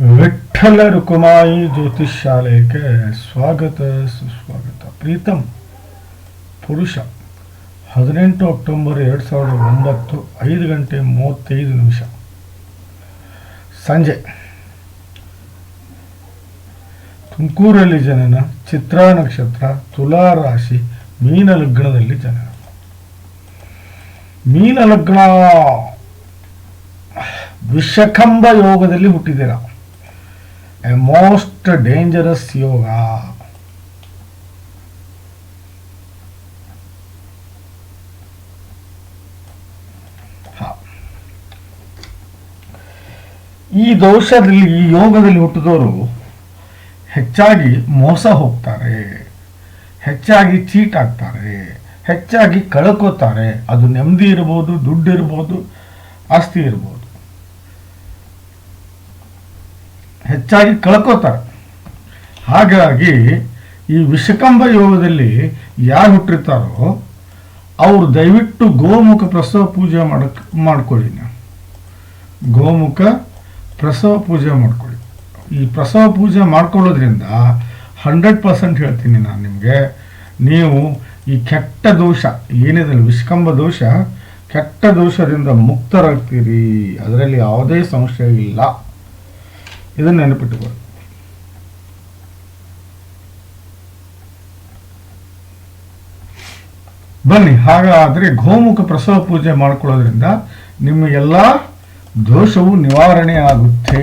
ವಿಠ್ಠಲ ರುಕುಮಾಯಿ ಜ್ಯೋತಿಷ್ ಶಾಲೆಗೆ ಸ್ವಾಗತ, ಸುಸ್ವಾಗತ. ಪ್ರೀತಮ್ ಪುರುಷ. ಹದಿನೆಂಟು ಅಕ್ಟೋಬರ್ ಎರಡು ಸಾವಿರದ ಒಂಬತ್ತು, ಐದು ಗಂಟೆ ಮೂವತ್ತೈದು ನಿಮಿಷ. ಸಂಜೆ. ತುಮಕೂರಲ್ಲಿ ಜನನ, ಚಿತ್ರಾ ನಕ್ಷತ್ರ, ತುಲಾ ರಾಶಿ, ಮೀನ ಲಗ್ನದಲ್ಲಿ ಜನನ. ಮೀನ ಲಗ್ನ. ವಿಷಕಂಬ ಯೋಗದಲ್ಲಿ ಹುಟ್ಟಿದ್ದೀರಾ? ಮೋಸ್ಟ್ ಡೇಂಜರಸ್ ಯೋಗ ಹ. ಈ ದೋಷದಲ್ಲಿ, ಈ ಯೋಗದಲ್ಲಿ ಹುಟ್ಟಿದವರು ಹೆಚ್ಚಾಗಿ ಮೋಸ ಹೋಗ್ತಾರೆ, ಹೆಚ್ಚಾಗಿ ಚೀಟ್ ಆಗ್ತಾರೆ, ಹೆಚ್ಚಾಗಿ ಕಳ್ಕೋತಾರೆ. ಅದು ನೆಮ್ಮದಿ ಇರ್ಬೋದು, ದುಡ್ಡು ಇರ್ಬೋದು, ಆಸ್ತಿ ಇರ್ಬೋದು. ಹೆಚ್ಚಾಗಿ ಕಳ್ಕೋತಾರೆ. ಹಾಗಾಗಿ ಈ ವಿಷಕಂಬ ಯೋಗದಲ್ಲಿ ಯಾರು ಹುಟ್ಟಿರ್ತಾರೋ ಅವರು ದಯವಿಟ್ಟು ಗೋಮುಖ ಪ್ರಸವ ಪೂಜೆ ಮಾಡಕ್, ಮಾಡ್ಕೊಳ್ಳಿ ನೀವು. ಗೋಮುಖ ಪ್ರಸವ ಪೂಜೆ ಮಾಡ್ಕೊಳ್ಳಿ. ಈ ಪ್ರಸವ ಪೂಜೆ ಮಾಡ್ಕೊಳ್ಳೋದ್ರಿಂದ ಹಂಡ್ರೆಡ್ ಪರ್ಸೆಂಟ್ ಹೇಳ್ತೀನಿ ನಾನು ನಿಮಗೆ. ನೀವು ಈ ಕೆಟ್ಟ ದೋಷ ಏನಿದೆ ವಿಷಕಂಬ ದೋಷ, ಕೆಟ್ಟ ದೋಷದಿಂದ ಮುಕ್ತರಾಗ್ತೀರಿ. ಅದರಲ್ಲಿ ಯಾವುದೇ ಸಂಶಯ ಇಲ್ಲ. ಇದನ್ನು ನೆನಪಿಟ್ಟುಕೊಳ್ಳಿ ಬನ್ನಿ ಹಾಗಾದರೆ ಗೋಮುಖ ಪ್ರಸವ ಪೂಜೆ ಮಾಡ್ಕೊಳ್ಳೋದ್ರಿಂದ ನಿಮ್ಮ ಎಲ್ಲ ದೋಷವು ನಿವಾರಣೆ ಆಗುತ್ತೆ.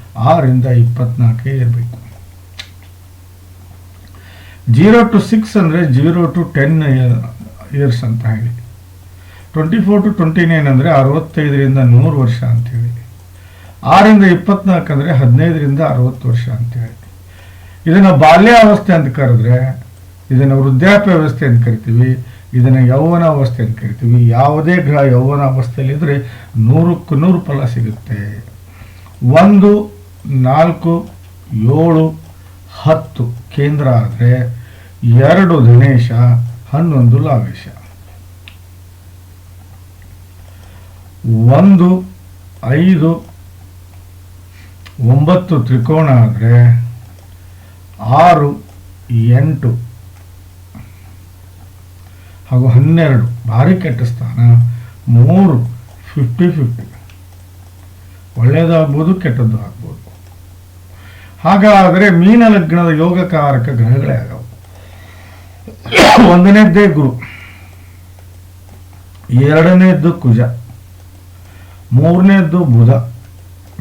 ಆರಿಂದ ಇಪ್ಪತ್ನಾಲ್ಕೇ ಇರಬೇಕು. ಜೀರೋ ಟು ಸಿಕ್ಸ್ ಅಂದರೆ ಜೀರೋ ಟು ಟೆನ್ ಇಯರ್ಸ್ ಅಂತ ಹೇಳಿ. Twenty four to twenty nine ಅಂದರೆ ಅರವತ್ತೈದರಿಂದ ನೂರು ವರ್ಷ ಅಂತೇಳಿ ಆರಿಂದ ಇಪ್ಪತ್ನಾಲ್ಕು ಅಂದರೆ ಹದಿನೈದರಿಂದ ಅರವತ್ತು ವರ್ಷ ಅಂತೇಳಿ ಇದನ್ನು ಬಾಲ್ಯಾವಸ್ಥೆ ಅಂತ ಕರೆದ್ರೆ, ಇದನ್ನು ವೃದ್ಧಾಪ್ಯ ವ್ಯವಸ್ಥೆ ಅಂತ ಕರಿತೀವಿ, ಇದನ್ನು ಯೌವನಾವಸ್ಥೆ ಅಂತ ಕರಿತೀವಿ. ಯಾವುದೇ ಗ್ರಹ ಯೌವನಾವಸ್ಥೆಯಲ್ಲಿದ್ದರೆ ನೂರಕ್ಕೂ ನೂರು ಫಲ ಸಿಗುತ್ತೆ. ಒಂದು ನಾಲ್ಕು, ಏಳು, ಹತ್ತು ಕೇಂದ್ರ ಆದರೆ ಎರಡು ದಿನೇಶ, ಹನ್ನೊಂದು ಲಾವೇಶ. ಒಂದು, ಐದು, ಒಂಬತ್ತು ತ್ರಿಕೋಣ ಆದರೆ ಆರು, ಎಂಟು. ಹಾಗೂ ಹನ್ನೆರಡು, ಭಾರಿ ಕೆಟ್ಟ ಸ್ಥಾನ, ಮೂರು ಫಿಫ್ಟಿ ಫಿಫ್ಟಿ ಒಳ್ಳೆಯದಾಗ್ಬೋದು ಕೆಟ್ಟದ್ದು ಆಗ್ಬೋದು. ಹಾಗಾದರೆ ಮೀನ ಲಗ್ನದ ಯೋಗಕಾರಕ ಗ್ರಹಗಳೇ ಆಗವು. ಒಂದನೇದ್ದೇ ಗುರು, ಎರಡನೇದ್ದು ಕುಜ, ಮೂರನೇದ್ದು ಬುಧ,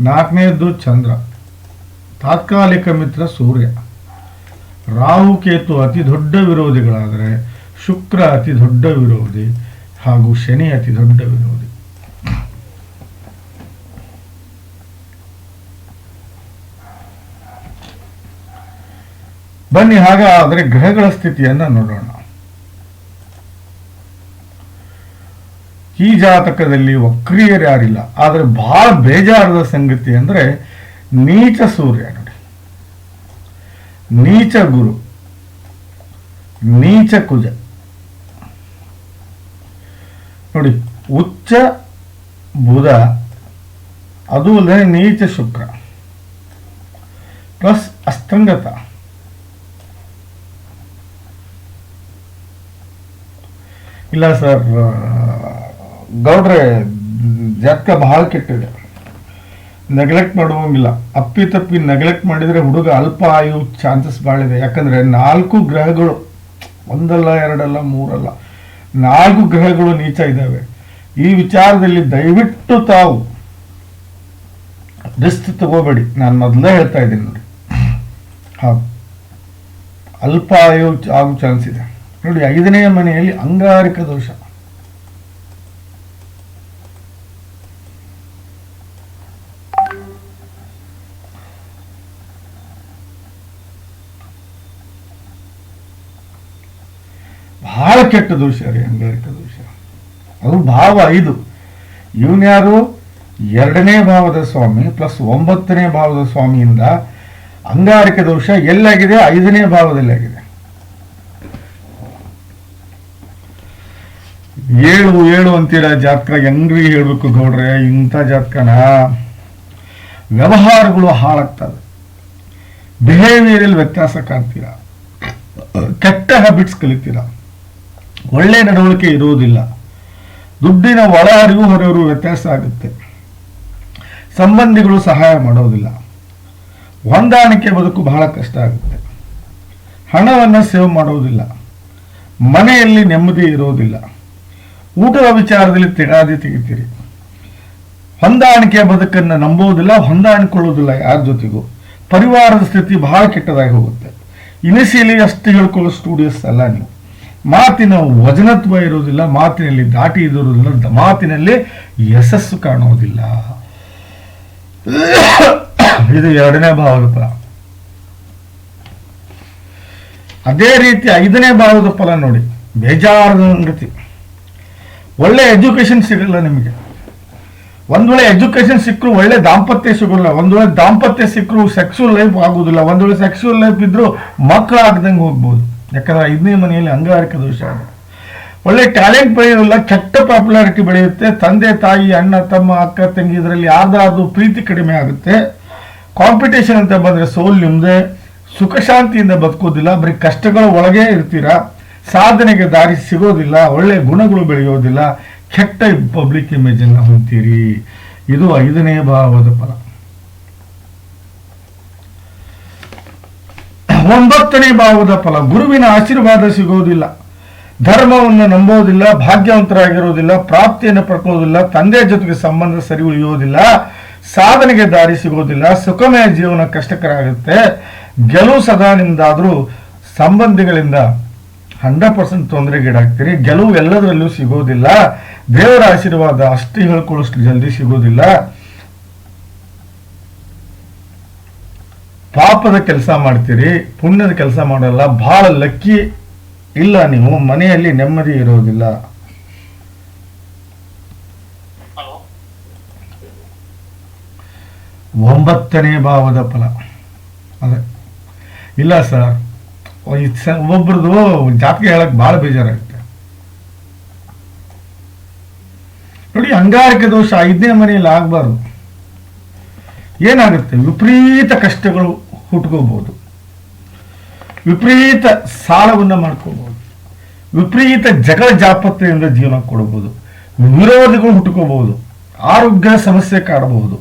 ನಾಲ್ಕನೇದ್ದು ಚಂದ್ರ, ತಾತ್ಕಾಲಿಕ ಮಿತ್ರ ಸೂರ್ಯ. ರಾಹು ಕೇತು ಅತಿ ದೊಡ್ಡ ವಿರೋಧಿಗಳಾದರೆ ಶುಕ್ರ ಅತಿ ದೊಡ್ಡ ವಿರೋಧಿ ಹಾಗೂ ಶನಿ ಅತಿ ದೊಡ್ಡ ವಿರೋಧಿ. ಬನ್ನಿ, ಹಾಗಾದರೆ ಗ್ರಹಗಳ ಸ್ಥಿತಿಯನ್ನು ನೋಡೋಣ. ಈ ಜಾತಕದಲ್ಲಿ ವಕ್ರಿಯರು ಯಾರಿಲ್ಲ, ಆದರೆ ಬಹಳ ಬೇಜಾರದ ಸಂಗತಿ ಅಂದರೆ ನೀಚ ಸೂರ್ಯ ನೋಡಿ. ನೀಚ ಗುರು, ನೀಚ ಕುಜ. ನೋಡಿ, ಉಚ್ಚ ಬುಧ, ಅದು ಅಲ್ಲದೆ ನೀಚ ಶುಕ್ರ, ಪ್ಲಸ್ ಅಸ್ತಂಗತ. ಇಲ್ಲ ಸರ್ ಗೌಡ್ರೆ, ಜಾತಕ ಬಹಳ ಕೆಟ್ಟಿದೆ. ನೆಗ್ಲೆಕ್ಟ್ ಮಾಡುವಂಗಿಲ್ಲ ಅಪ್ಪಿ ತಪ್ಪಿ ನೆಗ್ಲೆಕ್ಟ್ ಮಾಡಿದರೆ ಹುಡುಗ ಅಲ್ಪ ಆಯು ಚಾನ್ಸಸ್ ಭಾಳ ಇದೆ. ಯಾಕಂದರೆ ನಾಲ್ಕು ಗ್ರಹಗಳು, ಒಂದಲ್ಲ, ಎರಡಲ್ಲ, ಮೂರಲ್ಲ, ನಾಲ್ಕು ಗ್ರಹಗಳು ನೀಚ ಇದ್ದಾವೆ. ಈ ವಿಚಾರದಲ್ಲಿ ದಯವಿಟ್ಟು ತಾವು ರಿಸ್ಕ್ ತಗೋಬೇಡಿ. ನಾನು ಮೊದಲೇ ಹೇಳ್ತಾ ಇದ್ದೀನಿ ನೋಡಿ. ಹೌದು. ಅಲ್ಪ ಆಯು ಆಗೋ ಚಾನ್ಸ್ ಇದೆ. ನೋಡಿ, ಐದನೆಯ ಮನೆಯಲ್ಲಿ ಅಂಗಾರಿಕ ದೋಷ. ಬಹಳ ಕೆಟ್ಟ ದೋಷ ರೀ, ಅಂಗಾರಿಕ ದೋಷ. ಅದು ಭಾವ ಐದು. ಇವನ್ಯಾರು ಎರಡನೇ ಭಾವದ ಸ್ವಾಮಿ ಪ್ಲಸ್ ಒಂಬತ್ತನೇ ಭಾವದ ಸ್ವಾಮಿಯಿಂದ ಅಂಗಾರಿಕ ದೋಷ ಎಲ್ಲಾಗಿದೆ, ಐದನೇ ಭಾವದಲ್ಲಿ ಆಗಿದೆ ಏಳು ಏಳು ಅಂತೀರ ಜಾತಕ? ಹೆಂಗ್ರಿ ಹೇಳ್ಬೇಕು ಗೌಡ್ರೆ? ಇಂಥ ಜಾತಕನ? ವ್ಯವಹಾರಗಳು ಹಾಳಾಗ್ತವೆ. ಬಿಹೇವಿಯರಲ್ಲಿ ವ್ಯತ್ಯಾಸ ಕಾಣ್ತೀರ. ಕೆಟ್ಟ ಹ್ಯಾಬಿಟ್ಸ್ ಕಲಿತೀರ. ಒಳ್ಳೆ ನಡವಳಿಕೆ ಇರುವುದಿಲ್ಲ. ದುಡ್ಡಿನ ಒಳಹರಿವು ಹೊರವರು ವ್ಯತ್ಯಾಸ ಆಗುತ್ತೆ. ಸಂಬಂಧಿಗಳು ಸಹಾಯ ಮಾಡೋದಿಲ್ಲ. ಹೊಂದಾಣಿಕೆ ಬದುಕು ಬಹಳ ಕಷ್ಟ ಆಗುತ್ತೆ. ಹಣವನ್ನು ಸೇವ್ ಮಾಡೋದಿಲ್ಲ. ಮನೆಯಲ್ಲಿ ನೆಮ್ಮದಿ ಇರೋದಿಲ್ಲ. ಊಟದ ವಿಚಾರದಲ್ಲಿ ತೆಗಾದಿ ತೆಗಿತೀರಿ. ಹೊಂದಾಣಿಕೆ ಬದುಕನ್ನು ನಂಬೋದಿಲ್ಲ ಹೊಂದಾಣಿಕೊಳ್ಳೋದಿಲ್ಲ ಯಾರ ಜೊತೆಗೂ. ಪರಿವಾರದ ಸ್ಥಿತಿ ಬಹಳ ಕೆಟ್ಟದಾಗಿ ಹೋಗುತ್ತೆ. ಇನಿಷಿಯಲಿ ಅಷ್ಟು ಹೇಳ್ಕೊಳ್ಳೋ ಸ್ಟೂಡಿಯೋಸ್ ಅಲ್ಲ ನೀವು. ಮಾತಿನ ವಜನತ್ವ ಇರೋದಿಲ್ಲ ಮಾತಿನಲ್ಲಿ ದಾಟಿ ಇರೋದಿಲ್ಲ ಮಾತಿನಲ್ಲಿ ಯಶಸ್ಸು ಕಾಣುವುದಿಲ್ಲ. ಇದು ಎರಡನೇ ಭಾವದ ಫಲ. ಅದೇ ರೀತಿ ಐದನೇ ಭಾವದ ಫಲ ನೋಡಿ. ಬೇಜಾರದ ಸಂಗತಿ ಒಳ್ಳೆ ಎಜುಕೇಶನ್ ಸಿಗಲ್ಲ ನಿಮಗೆ. ಒಂದು ವೇಳೆ ಎಜುಕೇಶನ್ ಸಿಕ್ಕರು ಒಳ್ಳೆ ದಾಂಪತ್ಯ ಸಿಗೋಲ್ಲ, ಒಂದು ವೇಳೆ ದಾಂಪತ್ಯ ಸಿಕ್ಕರು ಸೆಕ್ಸುವಲ್ ಲೈಫ್ ಆಗೋದಿಲ್ಲ, ಒಂದು ವೇಳೆ ಸೆಕ್ಸುವಲ್ ಲೈಫ್ ಇದ್ದರೂ ಮಕ್ಕಳು ಆಗ್ದಂಗೆ ಹೋಗ್ಬೋದು. ಯಾಕಂದ್ರೆ ಐದನೇ ಮನೆಯಲ್ಲಿ ಅಂಗಾರಿಕ ದೋಷ ಒಳ್ಳೆ ಟ್ಯಾಲೆಂಟ್ ಬೆಳೆಯೋಲ್ಲ ಕೆಟ್ಟ ಪಾಪ್ಯುಲಾರಿಟಿ ಬೆಳೆಯುತ್ತೆ. ತಂದೆ, ತಾಯಿ, ಅಣ್ಣ, ತಮ್ಮ, ಅಕ್ಕ, ತಂಗಿ ಇದರಲ್ಲಿ ಯಾರ್ದಾದ್ರು ಪ್ರೀತಿ ಕಡಿಮೆ ಆಗುತ್ತೆ. ಕಾಂಪಿಟೇಷನ್ ಅಂತ ಬಂದರೆ ಸೋಲ್ ನಿಮ್ಮದೇ ಸುಖ ಶಾಂತಿಯಿಂದ ಬದುಕೋದಿಲ್ಲ. ಬರೀ ಕಷ್ಟಗಳ ಒಳಗೆ ಇರ್ತೀರಾ? ಸಾಧನೆಗೆ ದಾರಿ ಸಿಗೋದಿಲ್ಲ, ಒಳ್ಳೆ ಗುಣಗಳು ಬೆಳೆಯೋದಿಲ್ಲ, ಕೆಟ್ಟ ಪಬ್ಲಿಕ್ ಇಮೇಜ್ ಅನ್ನ ಹೊಂತೀರಿ ಇದು ಐದನೇ ಭಾವದ ಫಲ. ಒಂಬತ್ತನೇ ಭಾವದ ಫಲ, ಗುರುವಿನ ಆಶೀರ್ವಾದ ಸಿಗೋದಿಲ್ಲ. ಧರ್ಮವನ್ನು ನಂಬೋದಿಲ್ಲ, ಭಾಗ್ಯವಂತರಾಗಿರೋದಿಲ್ಲ, ಪ್ರಾಪ್ತಿಯನ್ನು ಪಡ್ಕೊಳ್ಳೋದಿಲ್ಲ, ತಂದೆ ಜೊತೆಗೆ ಸಂಬಂಧ ಸರಿ ಉಳಿಯೋದಿಲ್ಲ, ಸಾಧನೆಗೆ ದಾರಿ ಸಿಗೋದಿಲ್ಲ, ಸುಖಮಯ ಜೀವನ ಕಷ್ಟಕರ ಆಗುತ್ತೆ ಗೆಲುವು ಸದಾ ಸಂಬಂಧಿಗಳಿಂದ ಹಂಡ್ರೆಡ್ ಪರ್ಸೆಂಟ್ ತೊಂದರೆಗೀಡಾಗ್ತೀರಿ. ಗೆಲುವು ಎಲ್ಲದರಲ್ಲೂ ಸಿಗೋದಿಲ್ಲ. ದೇವರ ಆಶೀರ್ವಾದ ಅಷ್ಟು ಹೇಳ್ಕೊಳ್ಳೋಷ್ಟು ಜಲ್ದಿ ಸಿಗೋದಿಲ್ಲ. ಪಾಪದ ಕೆಲಸ ಮಾಡ್ತೀರಿ ಪುಣ್ಯದ ಕೆಲಸ ಮಾಡಲ್ಲ ಬಹಳ ಲಕ್ಕಿ ಇಲ್ಲ ನೀವು ಮನೆಯಲ್ಲಿ ನೆಮ್ಮದಿ ಇರೋದಿಲ್ಲ. ಒಂಬತ್ತನೇ ಭಾವದ ಫಲ. ಅದೇ. ಇಲ್ಲ ಸರ್. ಒಬ್ಬೊಬ್ರದ್ದು ಜಾತಕ ಹೇಳಕ್ ಬಹಳ ಬೇಜಾರಾಗುತ್ತೆ. ನೋಡಿ, ಅಂಗಾರಿಕ ದೋಷ ಐದನೇ ಮನೆಯಲ್ಲಿ ಆಗಬಾರ್ದು. ಏನಾಗುತ್ತೆ? ವಿಪರೀತ ಕಷ್ಟಗಳು ಹುಟ್ಕೋಬಹುದು. ವಿಪರೀತ ಸಾಲವನ್ನು ಮಾಡ್ಕೋಬಹುದು. ವಿಪರೀತ ಜಗಳ ಜಾಪತ್ರೆಯಿಂದ ಜೀವನ ಕೊಡಬಹುದು ವಿರೋಧಗಳು ಹುಟ್ಕೋಬಹುದು. ಆರೋಗ್ಯ ಸಮಸ್ಯೆ ಕಾಡಬಹುದು.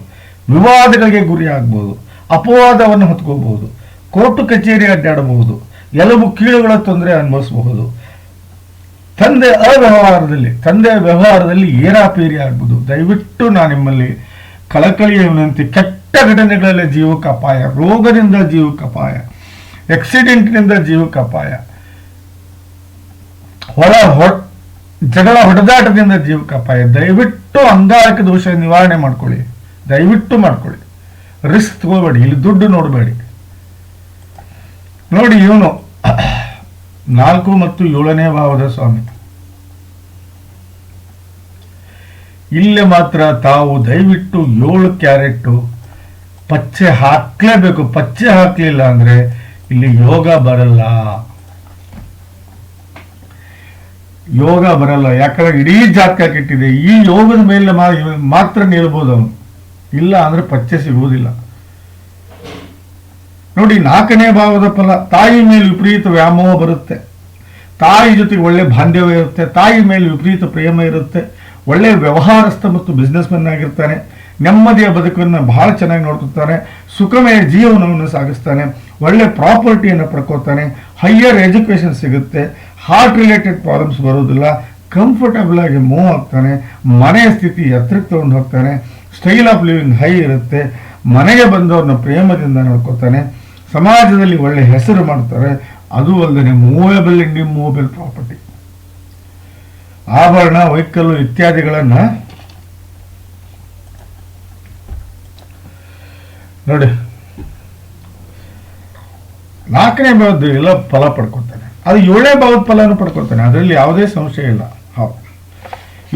ವಿವಾದಗಳಿಗೆ ಗುರಿ ಆಗ್ಬೋದು. ಅಪವಾದವನ್ನು ಹೊತ್ಕೋಬಹುದು. ಕೋರ್ಟು ಕಚೇರಿ ಅಡ್ಡಾಡಬಹುದು. ಎಲುಬು ಕೀಳುಗಳ ತೊಂದರೆ ಅನುಭವಿಸಬಹುದು. ತಂದೆ ಅವ್ಯವಹಾರದಲ್ಲಿ ತಂದೆಯ ವ್ಯವಹಾರದಲ್ಲಿ ಏರಾಪೇರಿ ಆಗ್ಬೋದು ದಯವಿಟ್ಟು ನಾನು ನಿಮ್ಮಲ್ಲಿ ಕಳಕಳಿಯ ವಿನಂತಿ, ಕೆಟ್ಟ ಘಟನೆಗಳಲ್ಲಿ ಜೀವಕ್ಕೆ ಅಪಾಯ, ರೋಗದಿಂದ ಜೀವಕ್ಕೆ ಅಪಾಯ ಆಕ್ಸಿಡೆಂಟ್ನಿಂದ ಜೀವಕ್ಕೆ ಅಪಾಯ, ಹೊರ ಹೊ ಜಗಳ ಹೊಡೆದಾಟದಿಂದ ಜೀವಕ್ಕೆ ಅಪಾಯ. ದಯವಿಟ್ಟು ಅಂಗಾರಕ ದೋಷ ನಿವಾರಣೆ ಮಾಡ್ಕೊಳ್ಳಿ. ದಯವಿಟ್ಟು ಮಾಡ್ಕೊಳ್ಳಿ. ರಿಸ್ಕ್ ತಗೋಬೇಡಿ ಇಲ್ಲಿ ದುಡ್ಡು ನೋಡಬೇಡಿ. ನೋಡಿ ಇವನು. ನಾಲ್ಕು ಮತ್ತು ಏಳನೇ ಭಾವದ ಸ್ವಾಮಿ. ಇಲ್ಲಿ ಮಾತ್ರ ತಾವು ದಯವಿಟ್ಟು ಏಳು ಕ್ಯಾರೆಟ್ಟು ಪಚ್ಚೆ ಹಾಕ್ಲೇಬೇಕು. ಪಚ್ಚೆ ಹಾಕ್ಲಿಲ್ಲ ಅಂದ್ರೆ ಇಲ್ಲಿ ಯೋಗ ಬರಲ್ಲ. ಯೋಗ ಬರಲ್ಲ. ಯಾಕಂದ್ರೆ ಇಡೀ ಜಾತಕ ಕೆಟ್ಟಿದೆ. ಈ ಯೋಗದ ಮೇಲೆ ಮಾತ್ರ ನಿಲ್ಬೋದು ಅವನು. ಇಲ್ಲ ಅಂದ್ರೆ ಪಚ್ಚೆ ಸಿಗುವುದಿಲ್ಲ. ನೋಡಿ, ನಾಲ್ಕನೇ ಭಾವದ ಫಲ, ತಾಯಿ ಮೇಲೆ ವಿಪರೀತ ವ್ಯಾಮೋಹ ಬರುತ್ತೆ. ತಾಯಿ ಜೊತೆಗೆ ಒಳ್ಳೆ ಬಾಂಧವ್ಯ ಇರುತ್ತೆ, ತಾಯಿ ಮೇಲೆ ವಿಪರೀತ ಪ್ರೇಮ ಇರುತ್ತೆ, ಒಳ್ಳೆ ವ್ಯವಹಾರಸ್ಥ ಮತ್ತು ಬಿಸ್ನೆಸ್ ಮೆನ್ ಆಗಿರ್ತಾನೆ, ನೆಮ್ಮದಿಯ ಬದುಕನ್ನು ಬಹಳ ಚೆನ್ನಾಗಿ ನೋಡ್ಕೊತಾನೆ ಸುಖಮಯ ಜೀವನವನ್ನು ಸಾಗಿಸ್ತಾನೆ, ಒಳ್ಳೆ ಪ್ರಾಪರ್ಟಿಯನ್ನು ಪಡ್ಕೋತಾನೆ ಹೈಯರ್ ಎಜುಕೇಶನ್ ಸಿಗುತ್ತೆ ಹಾರ್ಟ್ ರಿಲೇಟೆಡ್ ಪ್ರಾಬ್ಲಮ್ಸ್ ಬರೋದಿಲ್ಲ ಕಂಫರ್ಟಬಲ್ ಆಗಿ ಮೂವ್ ಆಗ್ತಾನೆ, ಮನೆಯ ಸ್ಥಿತಿ ಎತ್ತರಕ್ಕೆ ತಗೊಂಡು ಹೋಗ್ತಾನೆ ಸ್ಟೈಲ್ ಆಫ್ ಲಿವಿಂಗ್ ಹೈ ಇರುತ್ತೆ, ಮನೆಗೆ ಬಂದವ್ರನ್ನ ಪ್ರೇಮದಿಂದ ನೋಡ್ಕೋತಾನೆ ಸಮಾಜದಲ್ಲಿ ಒಳ್ಳೆ ಹೆಸರು ಮಾಡ್ತಾರೆ, ಅದು ಅಲ್ಲದೆ ಮೂವೇಬಲ್ ಇಂಡಿ ಮೂವೇಬಲ್ ಪ್ರಾಪರ್ಟಿ ಆಭರಣ ವೈಕಲ್ಲು ಇತ್ಯಾದಿಗಳನ್ನ ನೋಡಿ, ನಾಲ್ಕನೇ ಭಾವದ ಎಲ್ಲ ಫಲ ಪಡ್ಕೊತಾನೆ ಅದು ಏಳನೇ ಭಾವದ ಫಲನೂ ಪಡ್ಕೊತಾನೆ ಅದರಲ್ಲಿ ಯಾವುದೇ ಸಂಶಯ ಇಲ್ಲ. ಹೌದು.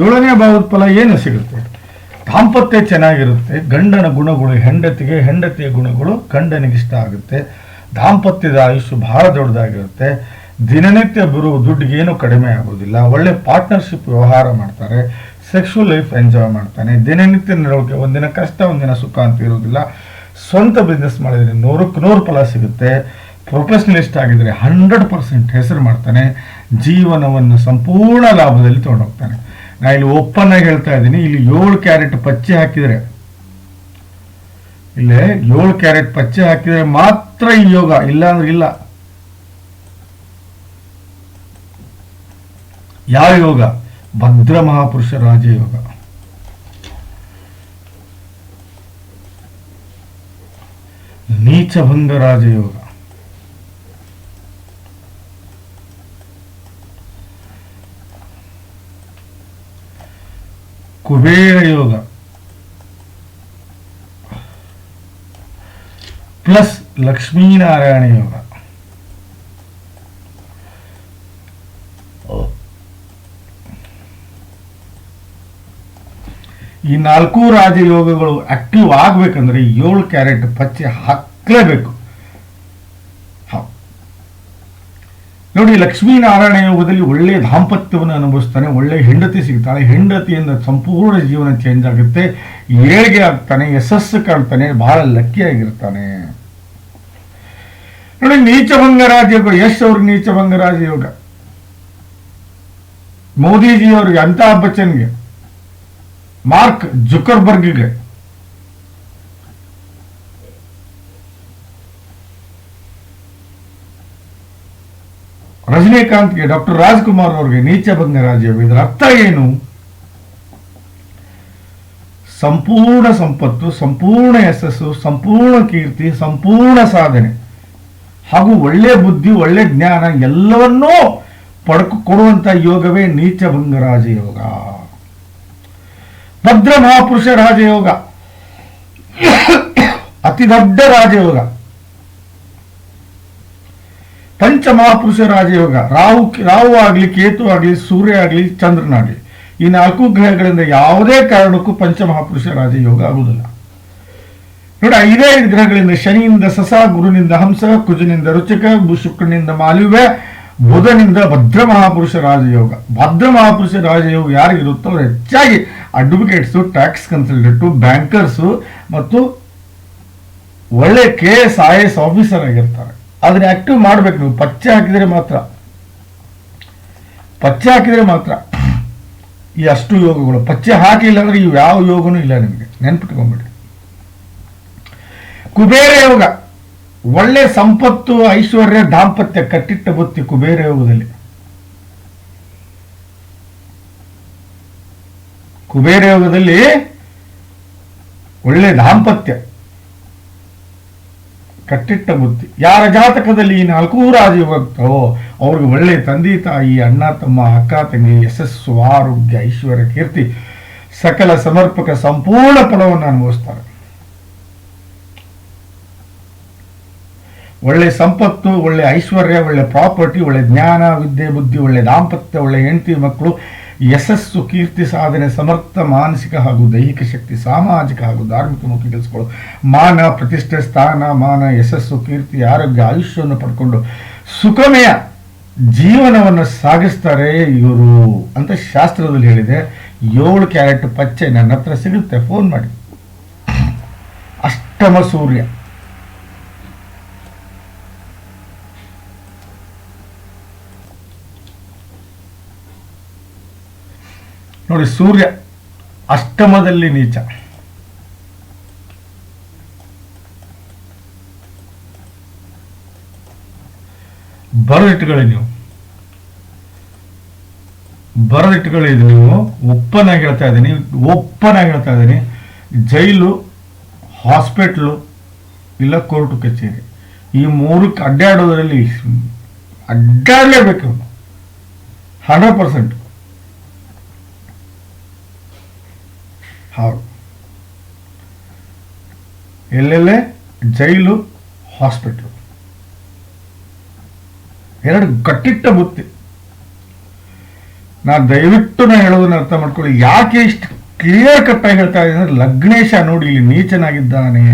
ಏಳನೇ ಭಾವದ ಫಲ ಏನು ಸಿಗುತ್ತೆ? ದಾಂಪತ್ಯ ಚೆನ್ನಾಗಿರುತ್ತೆ, ಗಂಡನ ಗುಣಗಳು ಹೆಂಡತಿಗೆ, ಹೆಂಡತಿಯ ಗುಣಗಳು ಗಂಡನಿಗೆ ಇಷ್ಟ ಆಗುತ್ತೆ. ದಾಂಪತ್ಯದ ಆಯುಷ್ಯ ಬಹಳ ದೊಡ್ಡದಾಗಿರುತ್ತೆ. ದಿನನಿತ್ಯ ಬರುವ ದುಡ್ಡಿಗೆ ಏನು ಕಡಿಮೆ ಆಗೋದಿಲ್ಲ. ಒಳ್ಳೆ ಪಾರ್ಟ್ನರ್ಶಿಪ್ ವ್ಯವಹಾರ ಮಾಡ್ತಾರೆ ಸೆಕ್ಷುವಲ್ ಲೈಫ್ ಎಂಜಾಯ್ ಮಾಡ್ತಾನೆ. ದಿನನಿತ್ಯ ನಡವಳಿಕೆ ಒಂದಿನ ಕಷ್ಟ, ಒಂದಿನ ಸುಖ ಅಂತ ಇರೋದಿಲ್ಲ. ಸ್ವಂತ ಬಿಸ್ನೆಸ್ ಮಾಡಿದರೆ ನೂರಕ್ಕೆ ನೂರು ಫಲ ಸಿಗುತ್ತೆ. ಪ್ರೊಫೆಷನಲಿಸ್ಟ್ ಆಗಿದ್ರೆ ಹಂಡ್ರೆಡ್ ಪರ್ಸೆಂಟ್ ಹೆಸರು ಮಾಡ್ತಾನೆ. ಜೀವನವನ್ನು ಸಂಪೂರ್ಣ ಲಾಭದಲ್ಲಿ ತಗೊಂಡೋಗ್ತಾನೆ. ನಾ ಇಲ್ಲಿ ಓಪನ್ ಆಗಿ ಹೇಳ್ತಾ ಇದ್ದೀನಿ. ಇಲ್ಲಿ ಏಳು ಕ್ಯಾರೆಟ್ ಪಚ್ಚೆ ಹಾಕಿದರೆ. ಇಲ್ಲೇ ಏಳು ಕ್ಯಾರೆಟ್ ಪಚ್ಚೆ ಹಾಕಿದ್ರೆ ಮಾತ್ರ ಈ ಯೋಗ ಇಲ್ಲ ಅಂದ್ರೆ ಇಲ್ಲ. ಯಾವ ಯೋಗ? ಭದ್ರ ಮಹಾಪುರುಷ ರಾಜಯೋಗ ನೀಚಭಂಗ ರಾಜಯೋಗ ಕುಬೇರ ಯೋಗ. ಪ್ಲಸ್ ಲಕ್ಷ್ಮೀನಾರಾಯಣ ಯೋಗ. ಈ ನಾಲ್ಕು ರಾಜಯೋಗಗಳು ಆಕ್ಟಿವ್ ಆಗ್ಬೇಕಂದ್ರೆ ಏಳು ಕ್ಯಾರೆಟ್ ಪಚ್ಚೆ ಹಾಕ್ಲೇಬೇಕು ಹೌದು. ನೋಡಿ, ಲಕ್ಷ್ಮೀನಾರಾಯಣ ಯೋಗದಲ್ಲಿ ಒಳ್ಳೆಯ ದಾಂಪತ್ಯವನ್ನು ಅನುಭವಿಸ್ತಾನೆ ಒಳ್ಳೆ ಹೆಂಡತಿ ಸಿಗ್ತಾಳೆ. ಹೆಂಡತಿಯಿಂದ ಸಂಪೂರ್ಣ ಜೀವನ ಚೇಂಜ್ ಆಗುತ್ತೆ. ಏಳಿಗೆ ಆಗ್ತಾನೆ, ಯಶಸ್ಸು ಕಾಣ್ತಾನೆ, ಬಹಳ ಲಕ್ಕಿ ಆಗಿರ್ತಾನೆ. ನೋಡಿ, ನೀಚಭಂಗ ರಾಜಯೋಗ, ಯಶ್ ಅವ್ರಿಗೆ ನೀಚಭಂಗ ರಾಜಯೋಗ. ಮೋದಿಜಿ ಅವ್ರಿಗೆ ಅಮಿತಾಬ್ ಬಚ್ಚನ್ಗೆ, ಮಾರ್ಕ್ ಜುಕರ್ಬರ್ಗ್ಗೆ. ರಜನಿಕಾಂತ್ಗೆ ಡಾಕ್ಟರ್ ರಾಜ್ಕುಮಾರ್ ಅವರಿಗೆ ಭಗ್ನ ರಾಜ್ಯ ಇದರ ಅರ್ಥ ಏನು? ಸಂಪೂರ್ಣ ಸಂಪತ್ತು, ಸಂಪೂರ್ಣ ಯಶಸ್ಸು, ಸಂಪೂರ್ಣ ಕೀರ್ತಿ, ಸಂಪೂರ್ಣ ಸಾಧನೆ, ಹಾಗೂ ಒಳ್ಳೆ ಬುದ್ಧಿ, ಒಳ್ಳೆ ಜ್ಞಾನ ಎಲ್ಲವನ್ನೂ ಪಡ್ಕೊ ಯೋಗವೇ ಯೋಗವೇ ನೀಚಭಂಗ ರಾಜಯೋಗ. ಭದ್ರ ಮಹಾಪುರುಷ ರಾಜಯೋಗ. ಅತಿ ದೊಡ್ಡ ರಾಜಯೋಗ. ಪಂಚ ಮಹಾಪುರುಷ ರಾಜಯೋಗ. ರಾಹು ರಾಹು ಆಗ್ಲಿ, ಕೇತು ಆಗಲಿ, ಸೂರ್ಯ ಆಗ್ಲಿ ಚಂದ್ರನಾಗ್ಲಿ ಈ ನಾಲ್ಕು ಗ್ರಹಗಳಿಂದ ಯಾವುದೇ ಕಾರಣಕ್ಕೂ ಪಂಚ ಮಹಾಪುರುಷ ರಾಜಯೋಗ ಆಗುವುದಿಲ್ಲ. ನೋಡಿ, ಐದು ಗ್ರಹಗಳಿಂದ ಶನಿಯಿಂದ ಸಸ, ಗುರುನಿಂದ ಹಂಸ, ಕುಜನಿಂದ ರುಚಿಕ ಶುಕ್ರನಿಂದ ಮಾಲಿವ್ಯ, ಬುಧನಿಂದ ಭದ್ರ ಮಹಾಪುರುಷ ರಾಜಯೋಗ. ಭದ್ರ ಮಹಾಪುರುಷ ರಾಜಯೋಗ ಯಾರಿಗಿರುತ್ತೋ ಅವರು ಹೆಚ್ಚಾಗಿ ಅಡ್ವೊಕೇಟ್ಸು ಟ್ಯಾಕ್ಸ್ ಕನ್ಸಲ್ಟೆಂಟು ಬ್ಯಾಂಕರ್ಸು ಮತ್ತು ಒಳ್ಳೆ K S I S officer ಆಗಿರ್ತಾರೆ. ಅದನ್ನ ಆಕ್ಟಿವ್ ಮಾಡ್ಬೇಕು ನೀವು. ಪಚ್ಚೆ ಹಾಕಿದ್ರೆ ಮಾತ್ರ. ಪಚ್ಚೆ ಹಾಕಿದ್ರೆ ಮಾತ್ರ ಈ ಅಷ್ಟು ಯೋಗಗಳು. ಪಚ್ಚೆ ಹಾಕಿಲ್ಲ ಅಂದ್ರೆ ಇವು ಯಾವ ಯೋಗನೂ ಇಲ್ಲ ನಿಮಗೆ. ನೆನ್ಪಿಟ್ಕೊಂಡ್ಬಿಡಿ ಕುಬೇರ ಯೋಗ. ಒಳ್ಳೆ ಸಂಪತ್ತು, ಐಶ್ವರ್ಯ, ದಾಂಪತ್ಯ ಕಟ್ಟಿಟ್ಟ ಬುತ್ತಿ ಕುಬೇರ ಯೋಗದಲ್ಲಿ. ಕುಬೇರ ಯೋಗದಲ್ಲಿ ಒಳ್ಳೆ ದಾಂಪತ್ಯ. ಕಟ್ಟಿಟ್ಟ ಬುದ್ಧಿ. ಯಾರ ಜಾತಕದಲ್ಲಿ ಈ ನಾಲ್ಕೂ ರಾಜಯೋಗೋ ಅವ್ರಿಗೆ ಒಳ್ಳೆ ತಂದೆ ತಾಯಿ, ಅಣ್ಣ, ತಮ್ಮ, ಅಕ್ಕ, ತಂಗಿ, ಯಶಸ್ಸು, ಆರೋಗ್ಯ, ಐಶ್ವರ್ಯ, ಕೀರ್ತಿ, ಸಕಲ ಸಮರ್ಪಕ ಸಂಪೂರ್ಣ ಫಲವನ್ನು ಅನುಭವಿಸ್ತಾರೆ. ಒಳ್ಳೆ ಸಂಪತ್ತು, ಒಳ್ಳೆ ಐಶ್ವರ್ಯ, ಒಳ್ಳೆ ಪ್ರಾಪರ್ಟಿ, ಒಳ್ಳೆ ಜ್ಞಾನ, ವಿದ್ಯೆ, ಬುದ್ಧಿ, ಒಳ್ಳೆ ದಾಂಪತ್ಯ, ಒಳ್ಳೆ ಹೆಂಡತಿ, ಮಕ್ಕಳು ಯಶಸ್ಸು, ಕೀರ್ತಿ, ಸಾಧನೆ, ಸಮರ್ಥ, ಮಾನಸಿಕ ಹಾಗೂ ದೈಹಿಕ ಶಕ್ತಿ, ಸಾಮಾಜಿಕ ಹಾಗೂ ಧಾರ್ಮಿಕ ಮುಖ್ಯ ಕೆಲಸಗಳು ಮಾನ, ಪ್ರತಿಷ್ಠೆ, ಸ್ಥಾನ, ಮಾನ, ಯಶಸ್ಸು, ಕೀರ್ತಿ, ಆರೋಗ್ಯ, ಆಯುಷ್ಯವನ್ನು ಪಡ್ಕೊಂಡು ಸುಖಮಯ ಜೀವನವನ್ನು ಸಾಗಿಸ್ತಾರೆ ಇವರು ಅಂತ ಶಾಸ್ತ್ರದಲ್ಲಿ ಹೇಳಿದೆ. ಏಳು ಕ್ಯಾರೆಟ್ ಪಚ್ಚೆ ನನ್ನ ಹತ್ರ ಸಿಗುತ್ತೆ. ಫೋನ್ ಮಾಡಿ. ಅಷ್ಟಮ ಸೂರ್ಯ. ನೋಡಿ, ಸೂರ್ಯ ಅಷ್ಟಮದಲ್ಲಿ ನೀಚ. ಬರೆದಿಟ್ಕೊಳ್ಳಿ ನೀವು. ಬರೆದಿಟ್ಕೊಳ್ಳಿ ಇದು. ನೀವು ಆಗಿ ಹೇಳ್ತಾ ಇದ್ದೀನಿ. ಒಪ್ಪನಾಗಿ ಹೇಳ್ತಾ ಇದ್ದೀನಿ. ಜೈಲು, ಹಾಸ್ಪಿಟ್ಲು, ಇಲ್ಲ ಕೋರ್ಟು ಕಚೇರಿ. ಈ ಮೂರಕ್ಕೆ ಅಡ್ಡಾಡೋದ್ರಲ್ಲಿ ಅಡ್ಡಾಡಲೇಬೇಕು. Hundred percent. ಹೌದು. ಎಲ್ಲೆಲ್ಲೇ? Jail, hospital. ಎರಡು ಕಟ್ಟಿಟ್ಟ ಬುತ್ತಿ. ನಾ ದಯವಿಟ್ಟು ನಾ ಹೇಳೋದನ್ನ ಅರ್ಥ ಮಾಡ್ಕೊಳ್ಳಿ. ಯಾಕೆ ಇಷ್ಟು ಕ್ಲಿಯರ್ ಕಟ್ಟಾಗಿ ಹೇಳ್ತಾ ಇದ್ದೀನಿ ಲಗ್ನೇಶ ನೋಡಿ ಇಲ್ಲಿ ನೀಚನಾಗಿದ್ದಾನೆ.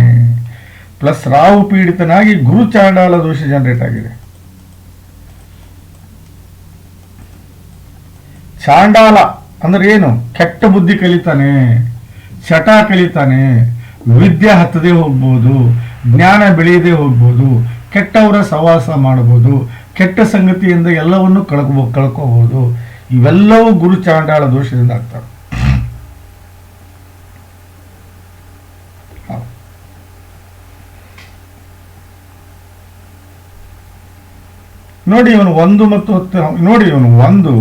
ಪ್ಲಸ್ ರಾವು ಪೀಡಿತನಾಗಿ ಗುರು ಚಾಂಡಾಳ ದೋಷ ಜನರೇಟ್ ಆಗಿದೆ. ಚಾಂಡಾಲ ಅಂದ್ರೆ ಏನು? ಕೆಟ್ಟ ಬುದ್ಧಿ ಕಲಿತಾನೆ. ಚಟ ಕಲಿತಾನೆ. ವಿದ್ಯೆ ಹತ್ತದೇ ಹೋಗ್ಬೋದು, ಜ್ಞಾನ ಬೆಳೆಯದೇ ಹೋಗ್ಬೋದು, ಕೆಟ್ಟವರ ಸವಾಸ ಮಾಡ್ಬೋದು, ಕೆಟ್ಟ ಸಂಗತಿಯಿಂದ ಎಲ್ಲವನ್ನು ಕಳ್ಕೊ ಕಳ್ಕೋಬಹುದು ಇವೆಲ್ಲವೂ ಗುರು ಚಾಂಡಾಳ ದೋಷದಿಂದ ಆಗ್ತವೆ. ನೋಡಿ ಇವನು ಒಂದು ಮತ್ತು ಹತ್ತು, ನೋಡಿ ಇವನು ಒಂದು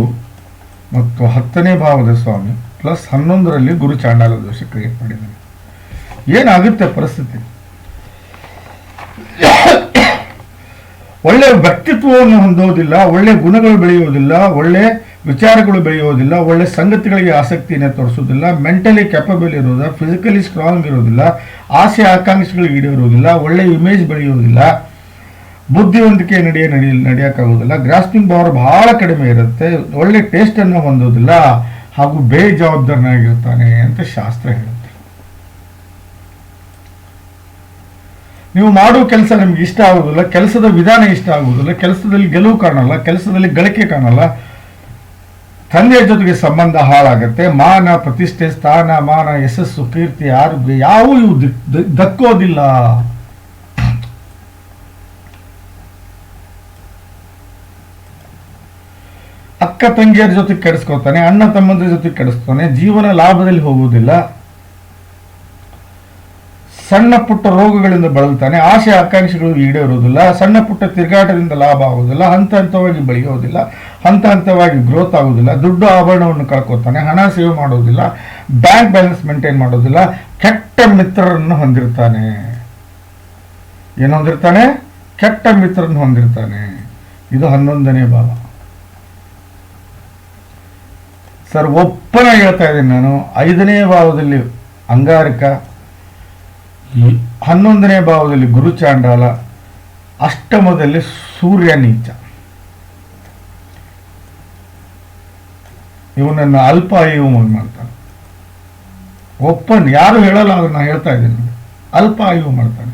ಮತ್ತು ಹತ್ತನೇ ಭಾವದ ಸ್ವಾಮಿ. ಪ್ಲಸ್ ಹನ್ನೊಂದರಲ್ಲಿ ಗುರು ಚಾಂಡಾಲ ದೋಷ ಕ್ರಿಯೇಟ್ ಮಾಡಿದ್ದಾನೆ ಏನಾಗುತ್ತೆ ಪರಿಸ್ಥಿತಿ? ಒಳ್ಳೆ ವ್ಯಕ್ತಿತ್ವವನ್ನು ಹೊಂದೋದಿಲ್ಲ, ಒಳ್ಳೆ ಗುಣಗಳು ಬೆಳೆಯೋದಿಲ್ಲ, ಒಳ್ಳೆ ವಿಚಾರಗಳು ಬೆಳೆಯೋದಿಲ್ಲ, ಒಳ್ಳೆ ಸಂಗತಿಗಳಿಗೆ ಆಸಕ್ತಿಯನ್ನು ತೋರಿಸೋದಿಲ್ಲ ಮೆಂಟಲಿ ಕ್ಯಾಪಬಲ್ ಇರೋದಿಲ್ಲ ಫಿಸಿಕಲಿ ಸ್ಟ್ರಾಂಗ್ ಇರೋದಿಲ್ಲ, ಆಸೆ ಆಕಾಂಕ್ಷೆಗಳಿಗೆ ಈಡೇರೋದಿಲ್ಲ, ಒಳ್ಳೆ ಇಮೇಜ್ ಬೆಳೆಯೋದಿಲ್ಲ, ಬುದ್ಧಿವಂತಿಕೆ ನಡೆಯ ನಡೆಯ ನಡೆಯೋಕ್ಕಾಗೋದಿಲ್ಲ ಗ್ರಾಸ್ಪಿಂಗ್ ಪವರ್ ಬಹಳ ಕಡಿಮೆ ಇರುತ್ತೆ, ಒಳ್ಳೆ ಟೇಸ್ಟನ್ನು ಹೊಂದೋದಿಲ್ಲ ಹಾಗೂ ಬೇಜವಾಬ್ದಾರನಾಗಿರ್ತಾನೆ ಅಂತ ಶಾಸ್ತ್ರ ಹೇಳುತ್ತೆ. ನೀವು ಮಾಡೋ ಕೆಲಸ ನಿಮ್ಗೆ ಇಷ್ಟ ಆಗುವುದಿಲ್ಲ ಕೆಲಸದ ವಿಧಾನ ಇಷ್ಟ ಆಗುವುದಿಲ್ಲ ಕೆಲಸದಲ್ಲಿ ಗೆಲುವು ಕಾಣಲ್ಲ, ಕೆಲಸದಲ್ಲಿ ಗಳಿಕೆ ಕಾಣಲ್ಲ, ತಂದೆಯ ಜೊತೆಗೆ ಸಂಬಂಧ ಹಾಳಾಗತ್ತೆ, ಮಾನ, ಪ್ರತಿಷ್ಠೆ, ಸ್ಥಾನ, ಮಾನ, ಯಶಸ್ಸು, ಕೀರ್ತಿ, ಆರೋಗ್ಯ ಯಾವೂ ಇವು ದಿಕ್- ದಕ್ಕೋದಿಲ್ಲ. ಅಕ್ಕ ತಂಗಿಯರ ಜೊತೆ ಕೆಡಿಸ್ಕೊತಾನೆ, ಅಣ್ಣ ತಮ್ಮಂದ್ರ ಜೊತೆ ಕೆಡಿಸ್ತಾನೆ ಜೀವನ ಲಾಭದಲ್ಲಿ ಹೋಗುವುದಿಲ್ಲ. ಸಣ್ಣ ಪುಟ್ಟ ರೋಗಗಳಿಂದ ಬಳಲ್ತಾನೆ, ಆಸೆ ಆಕಾಂಕ್ಷೆಗಳು ಈಡೇರುವುದಿಲ್ಲ, ಸಣ್ಣ ಪುಟ್ಟ ತಿರುಗಾಟದಿಂದ ಲಾಭ ಆಗುವುದಿಲ್ಲ, ಹಂತ ಹಂತವಾಗಿ ಬೆಳೆಯೋದಿಲ್ಲ ಹಂತ ಹಂತವಾಗಿ ಗ್ರೋತ್ ಆಗುವುದಿಲ್ಲ, ದುಡ್ಡು ಆಭರಣವನ್ನು ಕಳ್ಕೊತಾನೆ, ಹಣ ಸೇವ್ ಮಾಡೋದಿಲ್ಲ ಬ್ಯಾಂಕ್ ಬ್ಯಾಲೆನ್ಸ್ ಮೇಂಟೈನ್ ಮಾಡೋದಿಲ್ಲ ಕೆಟ್ಟ ಮಿತ್ರರನ್ನು ಹೊಂದಿರ್ತಾನೆ. ಏನು ಹೊಂದಿರ್ತಾನೆ? ಕೆಟ್ಟ ಮಿತ್ರರನ್ನು ಹೊಂದಿರ್ತಾನೆ. ಇದು ಹನ್ನೊಂದನೇ ಭಾವ. ಸರ್ ಒಪ್ಪನ ಹೇಳ್ತಾ ಇದ್ದೀನಿ ನಾನು. ಐದನೇ ಭಾವದಲ್ಲಿ ಅಂಗಾರಕ ಹನ್ನೊಂದನೇ ಭಾವದಲ್ಲಿ ಗುರುಚಾಂಡಾಲ ಅಷ್ಟಮದಲ್ಲಿ ಸೂರ್ಯ ನೀಚ. ಇವನನ್ನು ಅಲ್ಪ ಆಯು ಮಾಡ್ತಾನೆ. ಒಪ್ಪನ್ ಯಾರು ಹೇಳಲ್ಲ ಅದನ್ನ ಹೇಳ್ತಾ ಇದ್ದೀನಿ. ಅಲ್ಪ ಆಯು ಮಾಡ್ತಾನೆ.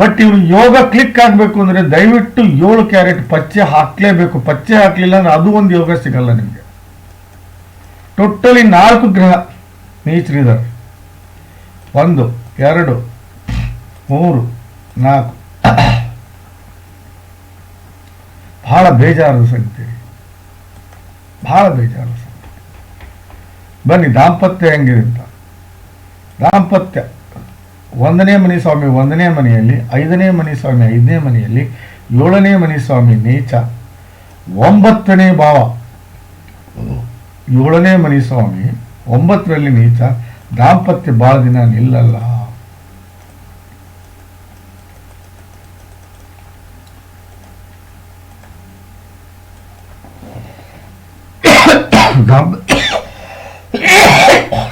ಬಟ್ ಇವನು ಯೋಗ ಕ್ಲಿಕ್ ಆಗಬೇಕು ಅಂದ್ರೆ ದಯವಿಟ್ಟು ಏಳು ಕ್ಯಾರೆಟ್ ಪಚ್ಚೆ ಹಾಕ್ಲೇಬೇಕು. ಪಚ್ಚೆ ಹಾಕ್ಲಿಲ್ಲ ಅಂದ್ರೆ ಅದು ಒಂದು ಯೋಗ ಸಿಗಲ್ಲ ನಿಮಗೆ. ಟೋಟಲಿ ನಾಲ್ಕು ಗ್ರಹ ನೀಚರಿದ್ದಾರೆ ಒಂದು, ಎರಡು, ಮೂರು, ನಾಲ್ಕು. ಬಹಳ ಬೇಜಾರದ ಸಂಗತಿ ಬಹಳ ಬೇಜಾರದ ಸಂಗತಿ. ಬನ್ನಿ, ದಾಂಪತ್ಯ ಹೆಂಗಿರುತ್ತ ದಾಂಪತ್ಯ. ಒಂದನೇ ಮನಿ ಸ್ವಾಮಿ ಒಂದನೇ ಮನೆಯಲ್ಲಿ, ಐದನೇ ಮನಿ ಸ್ವಾಮಿ ಐದನೇ ಮನೆಯಲ್ಲಿ, ಏಳನೇ ಮನಿ ಸ್ವಾಮಿ ನೀಚ, ಒಂಬತ್ತನೇ ಭಾವ. ಏಳನೇ ಮನಿ ಸ್ವಾಮಿ ಒಂಬತ್ತರಲ್ಲಿ ನೀಚ, ದಾಂಪತ್ಯ ಭಾಳ ದಿನ ನಿಲ್ಲಲ್ಲ.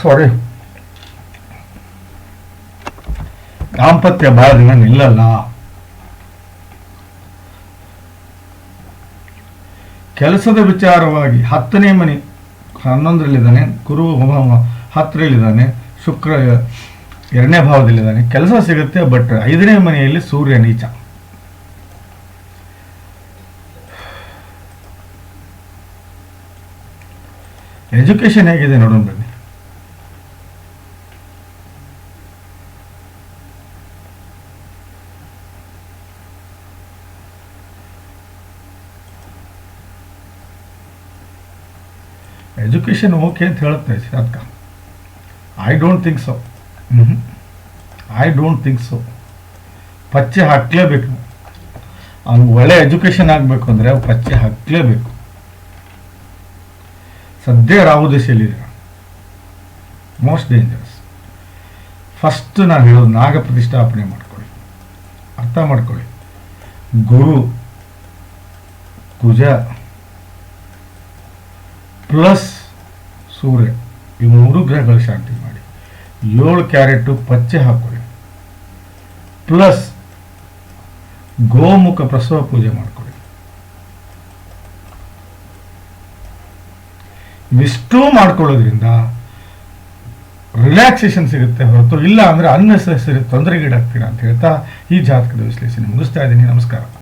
ಸಾರಿ ದಾಂಪತ್ಯ ಬಹಳ ದಿನ ನಿಲ್ಲಲ್ಲ. ಕೆಲಸದ ವಿಚಾರವಾಗಿ ಹತ್ತನೇ ಮನೆ ಹನ್ನೊಂದರಲ್ಲಿದ್ದಾನೆ, ಗುರು ಹತ್ತರಲ್ಲಿದ್ದಾನೆ, ಶುಕ್ರ ಎರಡನೇ ಭಾವದಲ್ಲಿದ್ದಾನೆ. ಕೆಲಸ ಸಿಗುತ್ತೆ ಬಟ್ ಐದನೇ ಮನೆಯಲ್ಲಿ ಸೂರ್ಯ ನೀಚ. ಎಜುಕೇಶನ್ ಹೇಗಿದೆ ನೋಡೋಣ ಎಜುಕೇಶನ್ ಓಕೆ ಅಂತ ಹೇಳುತ್ತೆ ಅದಕ್ಕೆ I don't think so I don't think so ಪಚ್ಚೆ ಹಾಕ್ಲೇಬೇಕು. ಅವ್ನಿಗೆ ಒಳ್ಳೆ ಎಜುಕೇಶನ್ ಆಗಬೇಕು ಅಂದರೆ ಪಚ್ಚೆ ಹಾಕಲೇಬೇಕು. ಸದ್ಯ ರಾಹು ದಿಶೆಯಲ್ಲಿ ಮೋಸ್ಟ್ ಡೇಂಜರಸ್ ಫಸ್ಟ್ ನಾನು ಹೇಳೋದು ನಾಗ ಪ್ರತಿಷ್ಠಾಪನೆ ಮಾಡ್ಕೊಳ್ಳಿ. ಅರ್ಥ ಮಾಡ್ಕೊಳ್ಳಿ. ಗುರು ಕುಜ ಪ್ಲಸ್ ಸೂರ್ಯ. ಈ ಮೂರು ಗ್ರಹಗಳ ಶಾಂತಿ ಮಾಡಿ. ಏಳು ಕ್ಯಾರೆಟು ಪಚ್ಚೆ ಹಾಕೊಳ್ಳಿ. ಪ್ಲಸ್ ಗೋಮುಖ ಪ್ರಸವ ಪೂಜೆ ಮಾಡಿಕೊಳ್ಳಿ. ಇವಿಷ್ಟು ಮಾಡ್ಕೊಳ್ಳೋದ್ರಿಂದ ರಿಲ್ಯಾಕ್ಸೇಷನ್ ಸಿಗುತ್ತೆ ಹೊರತು ಇಲ್ಲ ಅಂದ್ರೆ ಅನ್ನೆಸರಿ ತೊಂದರೆಗೀಡಾಗ್ತೀರಾ ಅಂತ ಹೇಳ್ತಾ ಈ ಜಾತಕದ ವಿಶ್ಲೇಷಣೆ ಮುಗಿಸ್ತಾ ಇದ್ದೀನಿ. ನಮಸ್ಕಾರ.